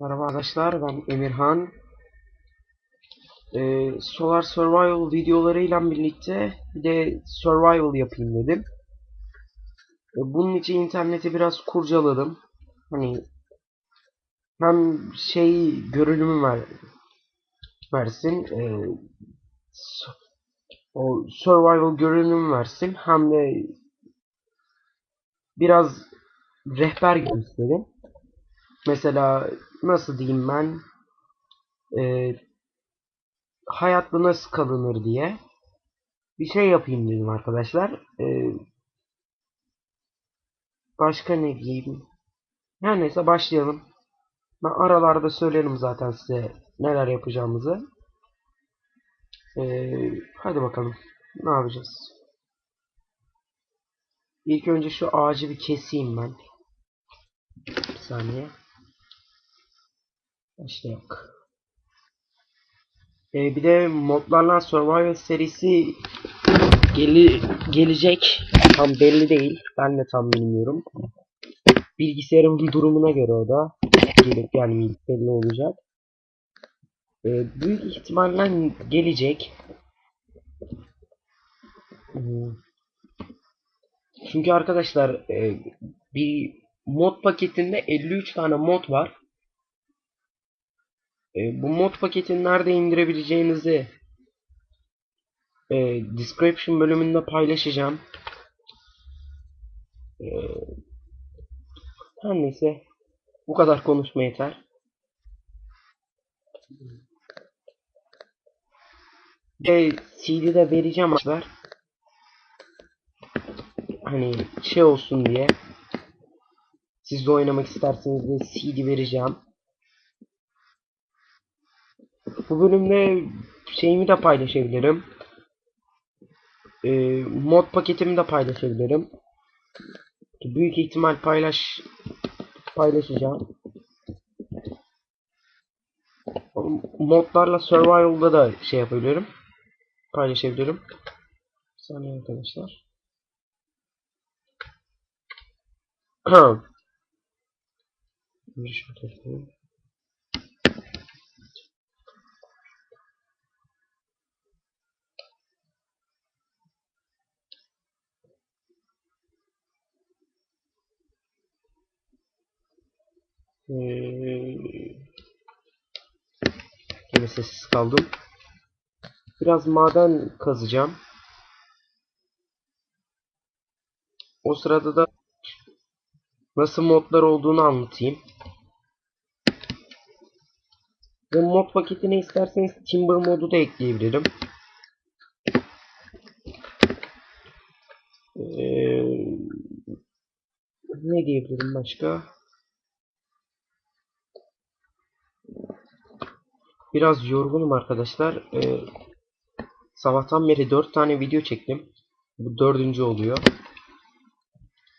Merhaba arkadaşlar ben Emirhan. Ee, Solar Survival videolarıyla birlikte bir de Survival yapayım dedim. Ee, bunun için interneti biraz kurcaladım. Hani hem şey görünümü ver, versin. e, o Survival görünümü versin. Hem de biraz rehber gibi istedim. Mesela nasıl diyeyim ben e, hayatta nasıl kalınır diye bir şey yapayım dedim arkadaşlar. E, başka ne diyeyim? Her neyse başlayalım. Ben aralarda söylerim zaten size neler yapacağımızı. E, hadi bakalım. Ne yapacağız? İlk önce şu ağacı bir keseyim ben. Bir saniye. Başlayalım. Ee, bir de modlarla Survival serisi geli gelecek. Tam belli değil. Ben de tam bilmiyorum. Bilgisayarın durumuna göre o da gelip gelmeyip belli olacak. Ee, büyük ihtimalle gelecek. Hmm. Çünkü arkadaşlar e, bir mod paketinde 53 tane mod var. E, bu mod paketini nerede indirebileceğinizi e, description bölümünde paylaşacağım. E, her neyse bu kadar konuşma yeter. Ve CD'de vereceğim arkadaşlar. Hani şey olsun diye. Siz de oynamak isterseniz de CD vereceğim. Bu bölümde şeyimi de paylaşabilirim. Ee, mod paketimi de paylaşabilirim. Büyük ihtimal paylaş paylaşacağım. Modlarla Survival'da da şey yapabilirim. Paylaşabilirim. Bir saniye arkadaşlar. Bir şunu Ee, yine sessiz kaldım. Biraz maden kazacağım. O sırada da nasıl modlar olduğunu anlatayım. Ve mod paketine isterseniz Timber modu da ekleyebilirim. Ee, ne diyebilirim başka? Biraz yorgunum arkadaşlar. Ee, sabahtan beri 4 tane video çektim. Bu dördüncü oluyor.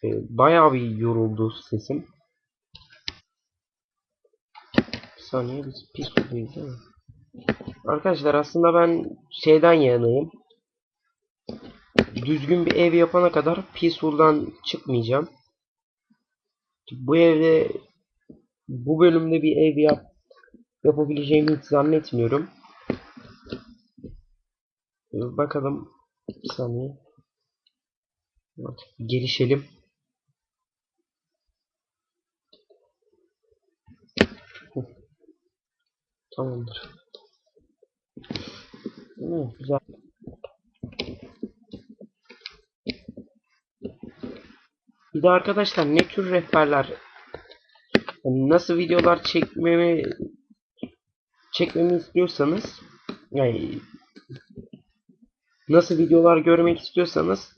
Ee, bayağı bir yoruldu sesim. Bir saniye biz pis değil mi? Arkadaşlar aslında ben şeyden yanayım. Düzgün bir ev yapana kadar Peaceful'dan çıkmayacağım. Bu evde bu bölümde bir ev yap yapabileceğimi hiç zannetmiyorum. Ee, Bakalım bir saniye. Gelişelim. Tamamdır. Hı, güzel. Bir de arkadaşlar ne tür rehberler nasıl videolar çekmemi çekmemi istiyorsanız yani nasıl videolar görmek istiyorsanız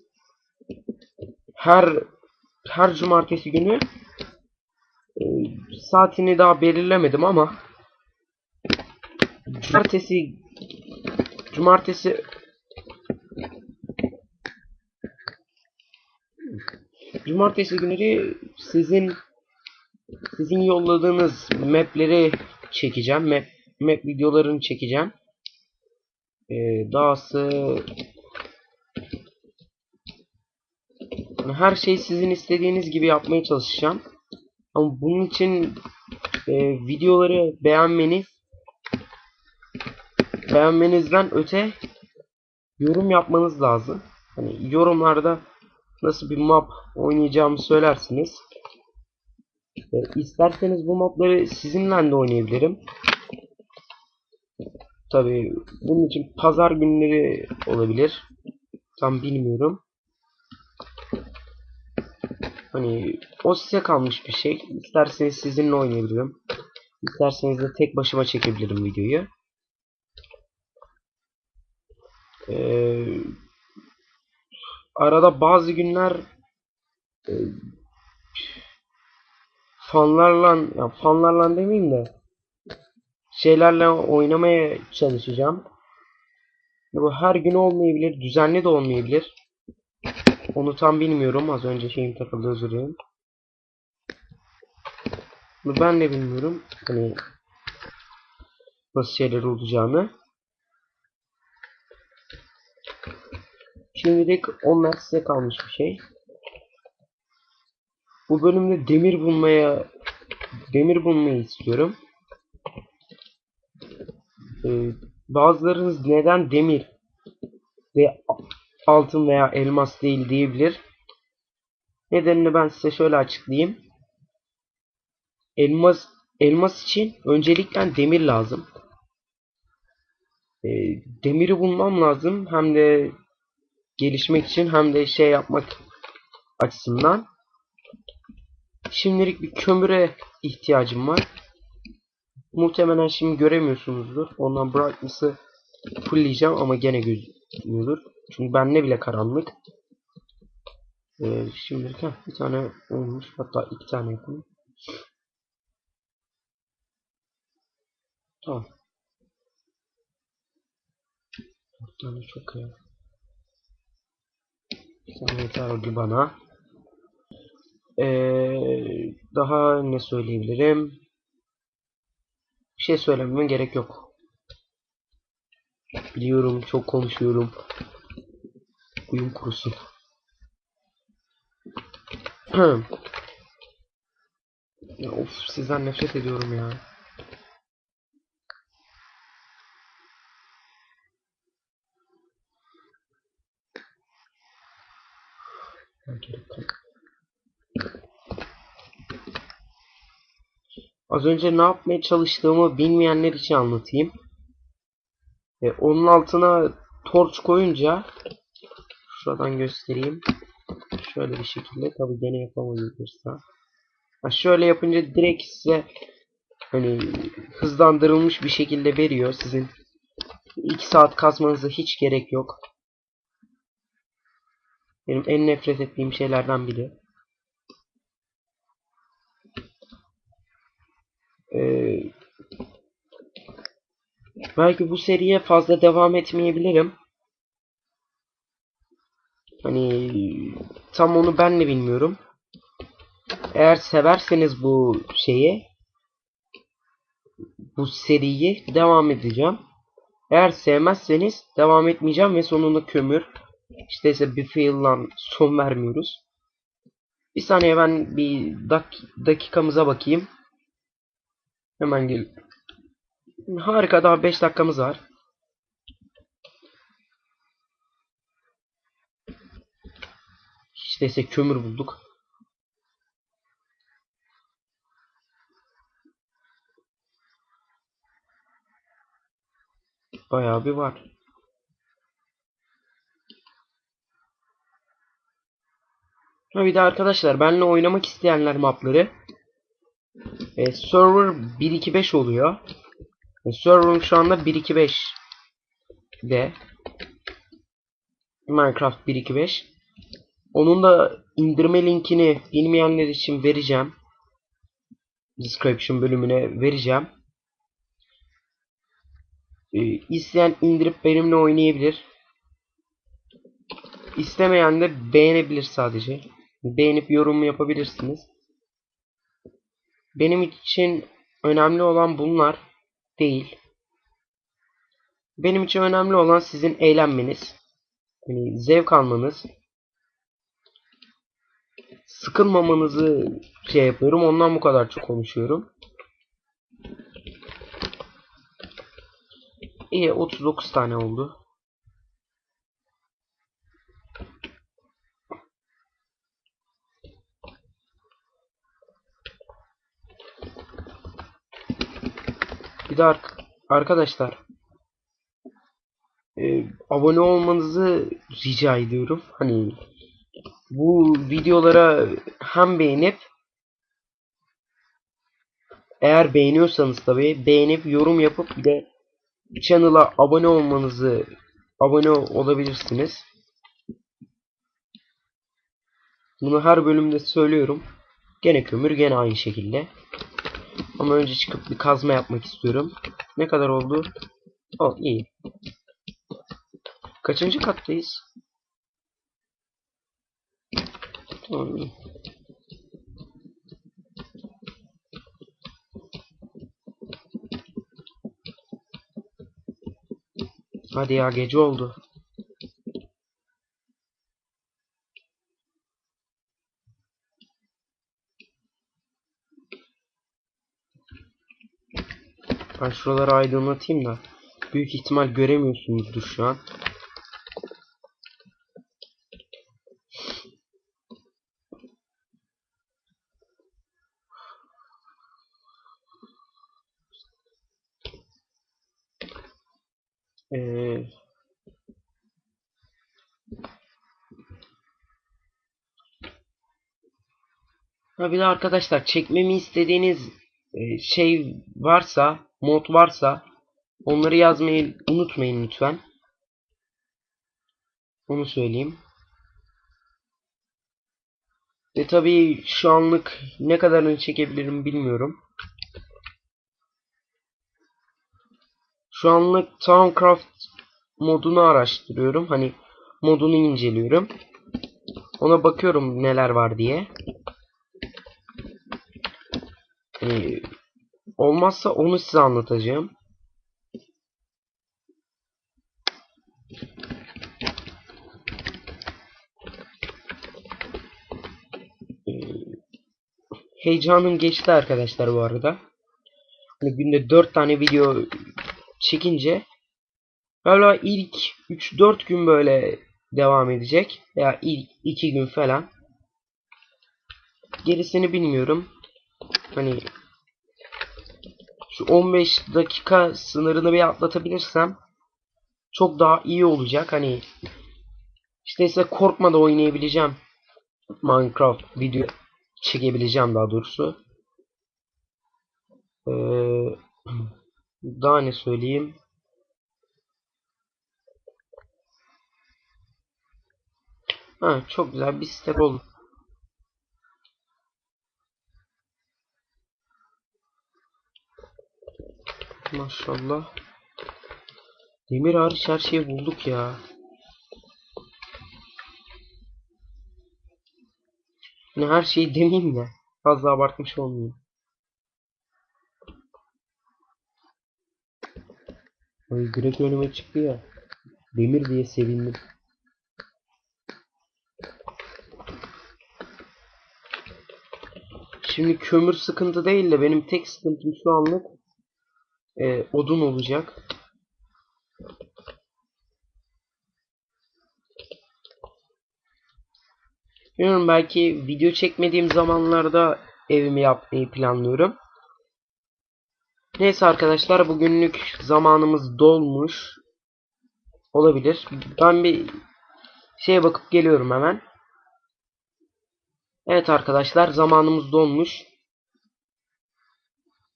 her her cumartesi günü e, saatini daha belirlemedim ama cumartesi cumartesi cumartesi günleri sizin sizin yolladığınız mapleri çekeceğim. Map, map videolarını çekeceğim. Ee, dahası her şeyi sizin istediğiniz gibi yapmaya çalışacağım. Ama bunun için e, videoları beğenmeniz beğenmenizden öte yorum yapmanız lazım. Hani yorumlarda nasıl bir map oynayacağımı söylersiniz. E, isterseniz bu mapları sizinle de oynayabilirim. Tabii bunun için pazar günleri olabilir. Tam bilmiyorum. Hani o size kalmış bir şey. İsterseniz sizinle oynayabilirim. İsterseniz de tek başıma çekebilirim videoyu. Ee, arada bazı günler e, fanlarla ya fanlarla demeyeyim de şeylerle oynamaya çalışacağım. Bu her gün olmayabilir, düzenli de olmayabilir. Onu tam bilmiyorum. Az önce şeyim takıldı özür dilerim. Ben de bilmiyorum. Hani nasıl şeyler olacağını. Şimdilik onlar size kalmış bir şey. Bu bölümde demir bulmaya demir bulmayı istiyorum. Ee, bazılarınız neden demir ve altın veya elmas değil diyebilir. Nedenini ben size şöyle açıklayayım. Elmas elmas için öncelikle demir lazım. E, demiri bulmam lazım hem de gelişmek için hem de şey yapmak açısından. Şimdilik bir kömüre ihtiyacım var. Muhtemelen şimdi göremiyorsunuzdur. Ondan brightness'ı fullleyeceğim ama gene gözükmüyordur. Çünkü bende bile karanlık. Ee, şimdilik heh, bir tane olmuş. Hatta iki tane yapalım. Tamam. Dört tane çok iyi. Bir tane yeter oldu bana. Ee, daha ne söyleyebilirim? Bir şey söylememe gerek yok. Biliyorum çok konuşuyorum. Uyum kurusun. ya of sizden nefret ediyorum ya. Az önce ne yapmaya çalıştığımı bilmeyenler için anlatayım. E, onun altına torç koyunca şuradan göstereyim. Şöyle bir şekilde tabi gene yapamayabilirsen. Ha, şöyle yapınca direkt size hani hızlandırılmış bir şekilde veriyor. Sizin 2 saat kazmanıza hiç gerek yok. Benim en nefret ettiğim şeylerden biri. Ee, belki bu seriye fazla devam etmeyebilirim. Hani tam onu ben de bilmiyorum. Eğer severseniz bu şeyi bu seriyi devam edeceğim. Eğer sevmezseniz devam etmeyeceğim ve sonunda kömür işte ise bir fail'la son vermiyoruz. Bir saniye ben bir dak dakikamıza bakayım. Hemen gel. Harika daha 5 dakikamız var. İşte ise kömür bulduk. Bayağı bir var. Ha bir de arkadaşlar benimle oynamak isteyenler mapları e, server 125 oluyor. E, server'ım şu anda 125 de Minecraft 125 onun da indirme linkini bilmeyenler için vereceğim. Description bölümüne vereceğim. E, isteyen indirip benimle oynayabilir. İstemeyen de beğenebilir sadece. Beğenip yorum yapabilirsiniz. Benim için önemli olan bunlar değil. Benim için önemli olan sizin eğlenmeniz, yani zevk almanız, sıkılmamanızı şey yapıyorum. Ondan bu kadar çok konuşuyorum. İyi 39 tane oldu. Bir de ark- arkadaşlar e, abone olmanızı rica ediyorum. Hani bu videolara hem beğenip eğer beğeniyorsanız tabii beğenip yorum yapıp bir de channel'a abone olmanızı abone olabilirsiniz. Bunu her bölümde söylüyorum. Gene kömür gene aynı şekilde. Ama önce çıkıp bir kazma yapmak istiyorum. Ne kadar oldu? Oh iyi. Kaçıncı kattayız? Tamam. iyi. Hadi ya gece oldu. Ben şuraları aydınlatayım da. Büyük ihtimal göremiyorsunuzdur şu an. Ee, ha bir de arkadaşlar çekmemi istediğiniz şey varsa, mod varsa onları yazmayı unutmayın lütfen. Onu söyleyeyim. Ve tabii şu anlık ne kadarını çekebilirim bilmiyorum. Şu anlık Towncraft modunu araştırıyorum. Hani modunu inceliyorum. Ona bakıyorum neler var diye. Ee, olmazsa onu size anlatacağım. Ee, heyecanım geçti arkadaşlar bu arada. Hani günde 4 tane video çekince galiba ilk 3-4 gün böyle devam edecek. Veya ilk 2 gün falan. Gerisini bilmiyorum. Hani şu 15 dakika sınırını bir atlatabilirsem çok daha iyi olacak. Hani işte size korkmadan oynayabileceğim. Minecraft video çekebileceğim daha doğrusu. Ee, daha ne söyleyeyim? Ha, çok güzel bir step oldu. Maşallah. Demir hariç her şeyi bulduk ya. Ne her şeyi demeyeyim de fazla abartmış olmayayım. Ay Greg önüme çıktı ya. Demir diye sevindim. Şimdi kömür sıkıntı değil de benim tek sıkıntım şu anlık e, odun olacak. Bilmiyorum belki video çekmediğim zamanlarda evimi yapmayı planlıyorum. Neyse arkadaşlar bugünlük zamanımız dolmuş. Olabilir. Ben bir şeye bakıp geliyorum hemen. Evet arkadaşlar zamanımız dolmuş.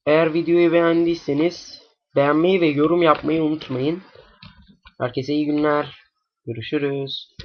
Eğer videoyu beğendiyseniz beğenmeyi ve yorum yapmayı unutmayın. Herkese iyi günler. Görüşürüz.